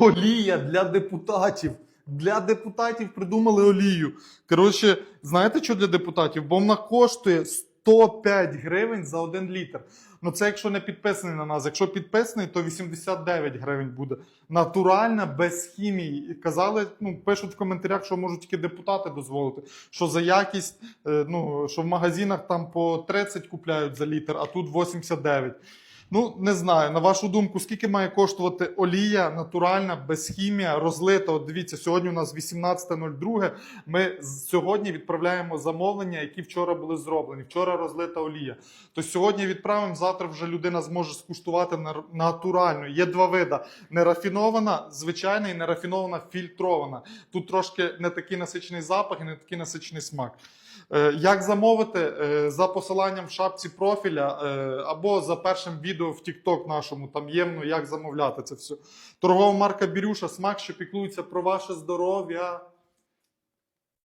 Олія для депутатів. Для депутатів придумали олію. Коротше, знаєте, що для депутатів? Бо вона коштує 105 гривень за один літр. Ну це якщо не підписаний на нас. Якщо підписаний, то 89 гривень буде. Натуральна, без хімії. Казали, ну пишуть в коментарях, що можуть тільки депутати дозволити. Що за якість, е, ну що в магазинах там по 30 купляють за літр, а тут 89. Ну, не знаю, на вашу думку, скільки має коштувати олія натуральна, без хімія, розлита. От дивіться, сьогодні у нас 18.02. Ми сьогодні відправляємо замовлення, які вчора були зроблені. Вчора розлита олія. То сьогодні відправимо, завтра вже людина зможе скуштувати натуральну. Є два види: нерафінована, звичайна і нерафінована фільтрована. Тут трошки не такий насичений запах і не такий насичений смак. Е, Як замовити Е, за посиланням в шапці профіля е, або за першим відео в TikTok нашому, там є ну, як замовляти це все. Торгова марка Бірюша, смак, що піклується про ваше здоров'я.